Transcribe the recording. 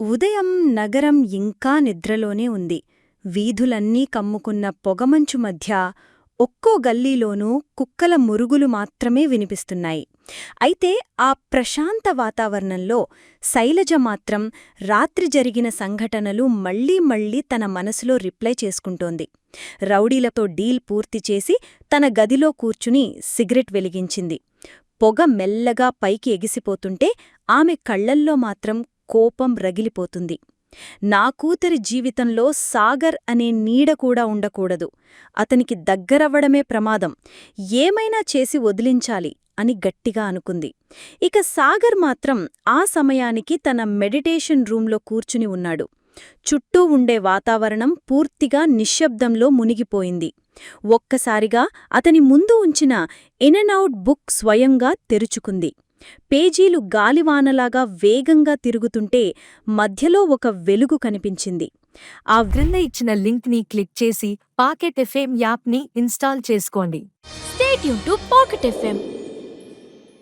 ఉదయం నగరం ఇంకా నిద్రలోనే ఉంది. వీధులన్నీ కమ్ముకున్న పొగమంచు మధ్య ఒక్కో గల్లీలోనూ కుక్కల మురుగులు మాత్రమే వినిపిస్తున్నాయి. అయితే ఆ ప్రశాంత వాతావరణంలో శైలజ మాత్రం రాత్రి జరిగిన సంఘటనలు మళ్ళీ మళ్ళీ తన మనసులో రిప్లై చేసుకుంటోంది. రౌడీలతో డీల్ పూర్తి చేసి తన గదిలో కూర్చుని సిగరెట్ వెలిగించింది. పొగ మెల్లగా పైకి ఎగిసిపోతుంటే ఆమె కళ్ళల్లో మాత్రం కోపం రగిలిపోతుంది. నా కూతురి జీవితంలో సాగర్ అనే నీడ కూడా ఉండకూడదు. అతనికి దగ్గరవ్వడమే ప్రమాదం. ఏమైనా చేసి వదిలించాలి అని గట్టిగా అనుకుంది. ఇక సాగర్ మాత్రం ఆ సమయానికి తన మెడిటేషన్ రూంలో కూర్చుని ఉన్నాడు. చుట్టూ ఉండే వాతావరణం పూర్తిగా నిశ్శబ్దంలో మునిగిపోయింది. ఒక్కసారిగా అతని ముందు ఉంచిన ఇన్ అన్ అవుట్ బుక్ స్వయంగా తెరుచుకుంది. పేజీలు గాలివానలాగా వేగంగా తిరుగుతుంటే మధ్యలో ఒక వెలుగు కనిపించింది. ఆ క్రింద ఇచ్చిన లింక్ని క్లిక్ చేసి పాకెట్ ఎఫ్ఎం యాప్ని ఇన్స్టాల్ చేసుకోండి. Stay you to pocket FM